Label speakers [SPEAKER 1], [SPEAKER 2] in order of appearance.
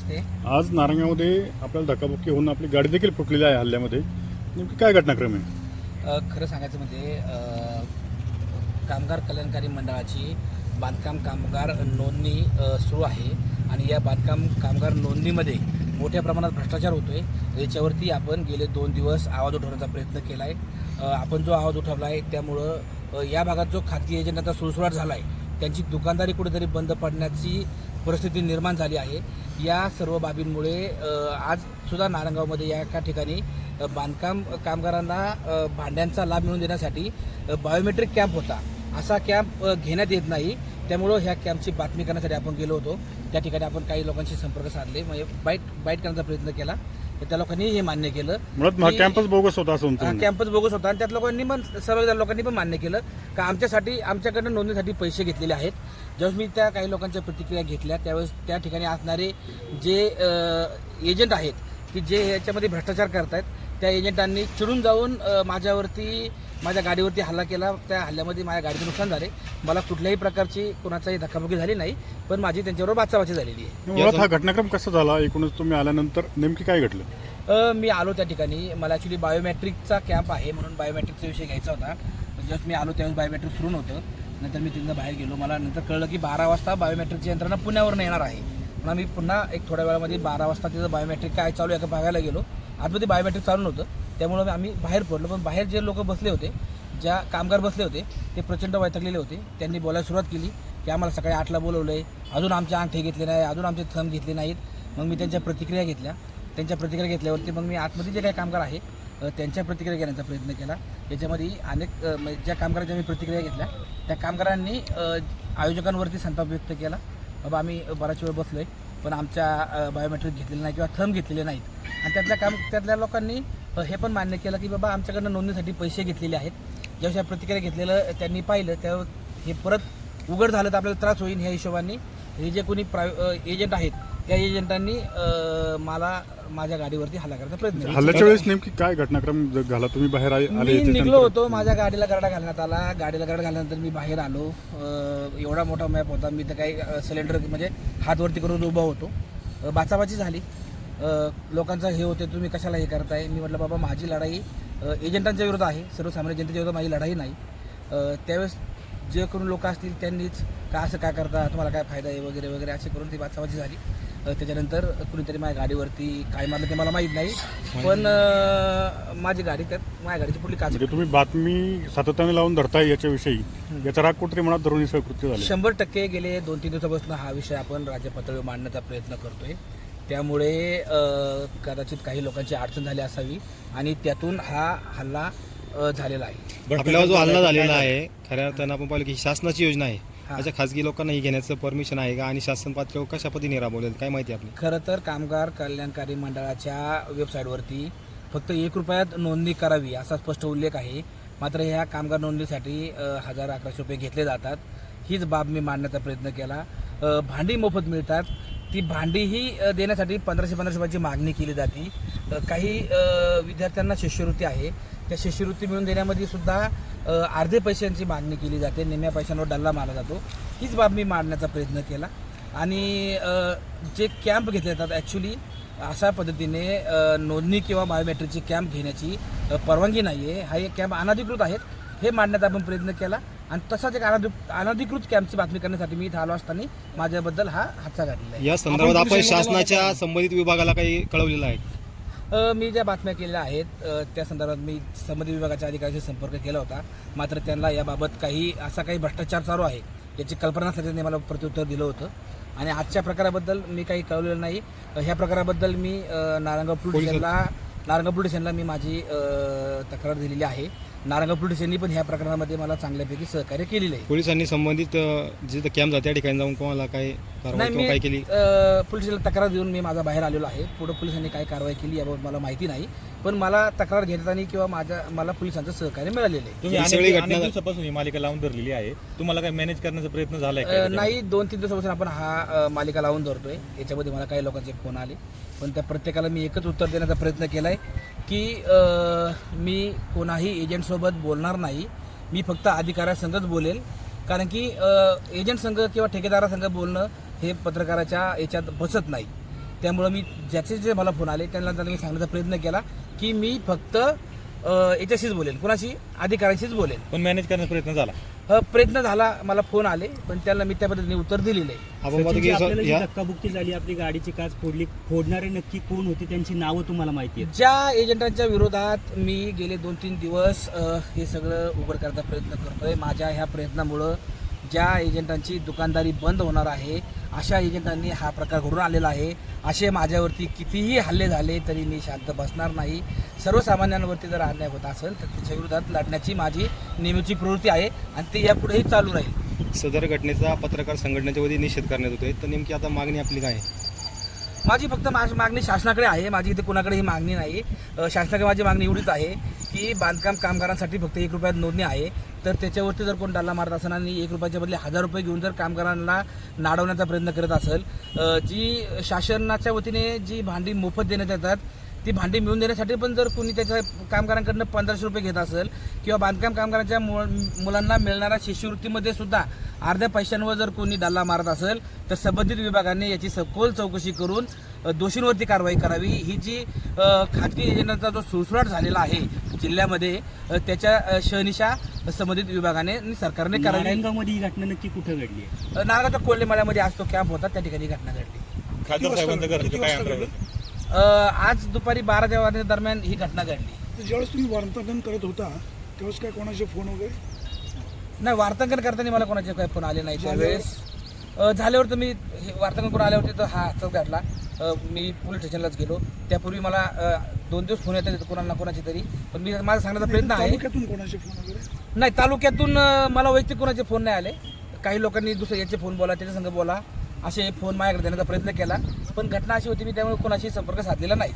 [SPEAKER 1] नमस्ते.
[SPEAKER 2] आज नारंगामध्ये आपल्याला धक्काबुक्की होऊन आपली गाडी देखील फुटलेली आहे हल्ल्यामध्ये. नेमकी काय घटनाक्रम आहे?
[SPEAKER 1] खरं सांगायचं म्हणजे अ, कामगार कल्याणकारी मंडळाची बांधकाम कामगार नोंदणी अ, सुरू आहे. आणि या बांधकाम कामगार नोंदणीमध्ये मोठ्या प्रमाणात भ्रष्टाचार होतोय. याच्यावरती आपण गेले दोन दिवस आवाज उठवण्याचा प्रयत्न केला आहे आपण जो आवाज उठवला आहे त्यामुळं अ, या भागात जो खाजगी एजंटांचा सुळसुळाट झाला आहे त्यांची दुकानदारी कुठेतरी बंद पडण्याची परिस्थिती निर्माण झाली आहे. या सर्व बाबींमुळे आज सुद्धा नारंगावमध्ये या एका ठिकाणी बांधकाम कामगारांना भांड्यांचा लाभ मिळवून देण्यासाठी बायोमेट्रिक कॅम्प होता. असा कॅम्प घेण्यात येत नाही. त्यामुळं ह्या कॅम्पची बातमी करण्यासाठी आपण गेलो होतो. त्या ठिकाणी आपण काही लोकांशी संपर्क साधले. म्हणजे बाईट बाईट करण्याचा प्रयत्न केला. त्या लोकांनी हे मान्य केलं.
[SPEAKER 2] मुळात कॅम्पस बोगस होता असं
[SPEAKER 1] हा. कॅम्पस बोगस होता आणि त्यात लोकांनी पण सर्व लोकांनी पण मान्य केलं. का आमच्यासाठी आमच्याकडनं नोंदणीसाठी पैसे घेतलेले आहेत. ज्यावेळेस मी त्या काही लोकांच्या प्रतिक्रिया घेतल्या त्यावेळेस त्या ठिकाणी असणारे जे एजंट आहेत की जे याच्यामध्ये भ्रष्टाचार करतायत त्या एजंटांनी चिडून जाऊन माझ्यावरती माझ्या गाडीवरती हल्ला केला. त्या हल्ल्यामध्ये माझ्या गाडीचं नुकसान झाले. मला कुठल्याही प्रकारची कोणाचाही धक्काबुक्की झाली नाही पण माझी त्यांच्याबरोबर बाचाबाची झालेली आहे.
[SPEAKER 2] मुळात हा घटनाक्रम कसा झाला? एकूणच तुम्ही आल्यानंतर नेमकी काय घडलं?
[SPEAKER 1] मी आलो त्या ठिकाणी. मला ॲक्च्युली बायोमॅट्रिकचा कॅम्प आहे म्हणून बायोमॅट्रिकचा विषय घ्यायचा होता. जस्ट मी आलो त्यावेळेस बायोमॅट्रिक सुरू नव्हतं. नंतर मी तिथनं बाहेर गेलो. मला नंतर कळलं की बारा वाजता बायोमॅट्रिकची यंत्रणा पुण्यावरून येणार आहे. म्हणून मी पुन्हा एक थोड्या वेळामध्ये बारा वाजता तिथं बायोमॅट्रिक काय चालू आहे का बघायला गेलो. आतमध्ये बायोमॅट्रिक चालू नव्हतं. त्यामुळं आम्ही बाहेर पडलो. पण बाहेर जे लोक बसले होते ज्या कामगार बसले होते ते प्रचंड वैतकलेले होते. त्यांनी बोलायला सुरुवात केली की आम्हाला सकाळी आठला बोलवलं आहे अजून आमचे अंगठे घेतले नाही अजून आमचे थंब घेतले नाहीत. मग मी त्यांच्या प्रतिक्रिया घेतल्या. त्यांच्या प्रतिक्रिया घेतल्यावरती मग मी आतमध्ये जे काही कामगार आहे त्यांच्या प्रतिक्रिया घेण्याचा प्रयत्न केला. याच्यामध्ये अनेक म्हणजे ज्या कामगारांच्या मी प्रतिक्रिया घेतल्या त्या कामगारांनी आयोजकांवरती संताप व्यक्त केला. बाबा आम्ही बराच वेळ बसलो आहे पण आमच्या बायोमेट्रिक घेतलेलं नाही किंवा थंब घेतलेले नाहीत. आणि त्यातल्या काम त्यातल्या लोकांनी हे पण मान्य केलं की बाबा आमच्याकडनं नोंदणीसाठी पैसे घेतलेले आहेत. ज्यावेळेस या प्रतिक्रिया घेतलेलं त्यांनी पाहिलं त्यावर हे परत उघड झालं तर आपल्याला त्रास होईल ह्या हिशोबाने. हे जे कोणी प्राय एजंट आहेत त्या एजंटांनी मला माझ्या गाडीवरती हल्ला करण्याचा प्रयत्न
[SPEAKER 2] हल्ल्याच्या वेळेस नेमकी काय घटनाक्रम झाला तुम्ही बाहेर आले
[SPEAKER 1] मी? निघलो होतो माझ्या गाडीला गरडा घालण्यात आला. गाडीला गरडा घालल्यानंतर मी बाहेर आलो. एवढा मोठा मॅप होता. मी तर काही सिलेंडर म्हणजे हातवरती करून उभा होतो. बाचाबाची झाली. लोकांचं हे होते तुम्ही कशाला हे करताय? मी म्हटलं बाबा माझी लढाई एजंटांच्या विरोधात आहे. सर्वसामान्य जनतेच्या विरोधात माझी लढाई नाही. त्यावेळेस जे करून लोक असतील त्यांनीच का असं काय करता तुम्हाला काय फायदा आहे वगैरे वगैरे असे करून ती बाचाबाची झाली. त्याच्यानंतर कुणीतरी माझ्या गाडीवरती काय मारलं ते मला माहीत नाही. पण माझी गाडी त्यात माझ्या गाडीची पुढली काच
[SPEAKER 2] म्हणजे तुम्ही बातमी सातत्याने लावून धरताय याच्याविषयी. याचा राग कुठेतरी मनात धरून कृत्य झाले.
[SPEAKER 1] शंभर टक्के गेले दोन तीन दिवसापासून हा विषय आपण राज्य पातळीवर मांडण्याचा प्रयत्न करतोय. त्यामुळे कदाचित काही लोकांची अडचण झाली असावी आणि त्यातून हा हल्ला झालेला आहे.
[SPEAKER 3] आपल्यावर जो हल्ला झालेला आहे खऱ्या अर्थानं आपण पाहिलं की शासनाची योजना आहे.
[SPEAKER 1] हा.
[SPEAKER 3] अशा खासगी लोकांना ही घेण्याचं परमिशन आहे का? आणि शासन पातळीवर कशा पद्धतीने राबवलेलं काय माहिती आपली?
[SPEAKER 1] खरं तर कामगार कल्याणकारी मंडळाच्या वेबसाईटवरती फक्त एक रुपयात नोंदणी करावी असा स्पष्ट उल्लेख आहे. मात्र ह्या कामगार नोंदणीसाठी हजार अकराशे रुपये घेतले जातात. हीच बाब मी मांडण्याचा प्रयत्न केला. भांडी मोफत मिळतात. ती भांडीही देण्यासाठी पंधराशे पंधराशे रुपयाची मागणी केली जाते. काही विद्यार्थ्यांना शिष्यवृत्ती आहे. त्या शिष्यवृत्ती मिळून देण्यामध्ये सुद्धा अर्धे पैशांची मागणी केली जाते. निम्म्या पैशांवर डल्ला मारला जातो. हीच बाब मी मांडण्याचा प्रयत्न केला. आणि जे कॅम्प घेतले जातात ॲक्च्युली अशा पद्धतीने नोंदणी किंवा बायोमेट्रिकची कॅम्प घेण्याची परवानगी नाही आहे हा एक कॅम्प अनधिकृत आहेत. हे मांडण्याचा आपण प्रयत्न केला. आणि तसाच एक अनधिकृत अनधिकृत कॅम्पची बातमी करण्यासाठी मी इथं आलो असताना माझ्याबद्दल हा हादसा घडलेला आहे.
[SPEAKER 3] या संदर्भात आपण शासनाच्या संबंधित विभागाला काही कळवलेलं आहे?
[SPEAKER 1] अ, मी ज्या बातम्या केलेल्या आहेत अ, त्या संदर्भात मी संबंधित विभागाच्या अधिकाऱ्यांशी संपर्क केला होता. मात्र त्यांना याबाबत काही असा काही भ्रष्टाचार चालू आहे याची कल्पना त्यांनी मला प्रत्युत्तर दिलं होतं. आणि आजच्या प्रकाराबद्दल मी काही कळवलेलं नाही. अ, ह्या प्रकाराबद्दल मी अ, नारायणगाव पोलीस स्टेशनला नारायणगाव पोलीस स्टेशनला मी माझी अ, तक्रार दिलेली आहे. नारायणगाव पोलीस स्टेशननी पण ह्या प्रकरणामध्ये मला चांगल्यापैकी सहकार्य केलेलं आहे.
[SPEAKER 3] पोलिसांनी संबंधित अ, जिथं कॅम्प जाते त्या ठिकाणी जाऊन कोणाला काय कारवाई
[SPEAKER 1] नाही
[SPEAKER 3] किंवा
[SPEAKER 1] मी
[SPEAKER 3] काय केली?
[SPEAKER 1] अ, पोलिसाला तक्रार देऊन मी माझा बाहेर आलेलो आहे. पुढे पोलिसांनी काय कारवाई केली याबाबत मला माहिती नाही. पण मला तक्रार घेताना किंवा माझ्या मला पोलिसांचं सहकार्य मिळालेलं आहे.
[SPEAKER 4] तुम्ही
[SPEAKER 3] ही
[SPEAKER 4] अनेक
[SPEAKER 3] सगळी
[SPEAKER 4] अनेक
[SPEAKER 3] घटना-
[SPEAKER 4] दिवसापासून ही मालिका लावून धरलेली आहे. तुम्हाला काय मॅनेज करण्याचा प्रयत्न झालाय का
[SPEAKER 1] अ, नाही दोन तीन दिवसापासून आपण हा अ, मालिका लावून धरतोय. याच्यामध्ये मला काही लोकांचे फोन आले. पण त्या प्रत्येकाला मी एकच उत्तर देण्याचा प्रयत्न केला आहे की अ, मी कोणाही कोणासोबत बोलणार नाही. मी फक्त अधिकाऱ्यासंगच बोलेल. कारण की एजंट संघ किंवा ठेकेदारासंघ बोलणं हे पत्रकाराच्या याच्यात बसत नाही. त्यामुळं मी ज्याचे जे मला फोन आले त्यांना त्यांना मी सांगण्याचा प्रयत्न केला की मी फक्त याच्याशीच बोलेन कुणाशी? अधिकाऱ्यांशीच बोलेन
[SPEAKER 4] पण मॅनेज करण्याचा प्रयत्न झाला.
[SPEAKER 1] प्रयत्न झाला मला फोन आले पण त्याला मी त्या पद्धतीने उत्तर दिलेलं. आहे
[SPEAKER 5] धक्काबुक्की झाली आपली गाडीची काच फोडली फोडणारे नक्की कोण होते त्यांची नावं तुम्हाला माहिती आहेत?
[SPEAKER 1] ज्या एजंटांच्या विरोधात मी गेले दोन तीन दिवस हे सगळं उघड करण्याचा प्रयत्न करतोय. माझ्या ह्या प्रयत्नामुळं ज्या एजंटांची दुकानदारी बंद होणार आहे अशा एजंटांनी हा प्रकार घडून आलेला आहे. असे माझ्यावरती कितीही हल्ले झाले तरी मी शांत बसणार नाही. सर्वसामान्यांवरती जर अन्याय होत असेल तर त्याच्या विरोधात लढण्याची माझी नेहमीची प्रवृत्ती आहे आणि ते यापुढेही चालू राहील.
[SPEAKER 3] सदर घटनेचा पत्रकार संघटनेच्या वतीने निषेध करण्यात होतोय तर नेमकी आता मागणी आपली काय आहे?
[SPEAKER 1] माझी फक्त मा- मागणी शासनाकडे आहे. माझी इथे कुणाकडे ही मागणी नाही. शासनाकडे माझी मागणी एवढीच आहे की बांधकाम कामगारांसाठी फक्त एक रुपयात नोंदणी आहे. तर त्याच्यावरती जर कोण डाल्ला मारत असेल आणि एक रुपयाच्या बदले हजार रुपये घेऊन जर कामगारांना नाडवण्याचा प्रयत्न करत असेल जी शासनाच्या वतीने जी भांडी मोफत देण्यात येतात ती भांडी मिळवून देण्यासाठी पण जर कोणी त्याच्या कामगारांकडनं पंधराशे रुपये घेत असेल किंवा बांधकाम कामगारांच्या मुलांना मिळणाऱ्या शिष्यवृत्तीमध्ये सुद्धा अर्ध्या पैशांवर जर कोणी डाल्ला मारत असेल तर संबंधित विभागाने याची सखोल चौकशी करून दोषींवरती कारवाई करावी. ही जी खाजगी एजंटांचा जो सुळसुळाट झालेला आहे जिल्ह्यामध्ये त्याच्या शहनिशा संबंधित विभागाने आणि सरकारने करावी.
[SPEAKER 5] नारायणगावमध्ये ही घटना नक्की कुठं घडली
[SPEAKER 1] नागाच्या कोल्हेमाळ्यामध्ये आज तो कॅम्प होता त्या ठिकाणी ही घटना घडली.
[SPEAKER 4] खासदार साहेबांचं काय
[SPEAKER 1] आज दुपारी बारा ते वाजता दरम्यान ही घटना घडली.
[SPEAKER 6] तर ज्यावेळेस तुम्ही वार्तांकन करत होता त्यावेळेस काय कोणाचे फोन वगैरे?
[SPEAKER 1] नाही वार्तांकन करताना मला कोणाचे काही फोन आले नाही त्यावेळेस. अ, झाल्यावर तर मी हे वार्तांकन करून आल्यावरती तर हा हातच अ, मी पोलीस स्टेशनलाच गेलो. त्यापूर्वी मला अ, दोन दिवस फोन येतात कोणाला कोणाचे तरी. पण मी माझा सांगण्याचा प्रयत्न आहे.
[SPEAKER 6] तालुक्यातून कोणाचे फोन वगैरे?
[SPEAKER 1] नाही तालुक्यातून अ, मला वैयक्तिक कोणाचे फोन नाही आले. काही लोकांनी दुसरे याचे फोन बोला त्याच्या संग बोला. असे फोन माझ्याकडे देण्याचा प्रयत्न केला. पण घटना अशी होती मी त्यामुळे कोणाशी संपर्क साधलेला नाही.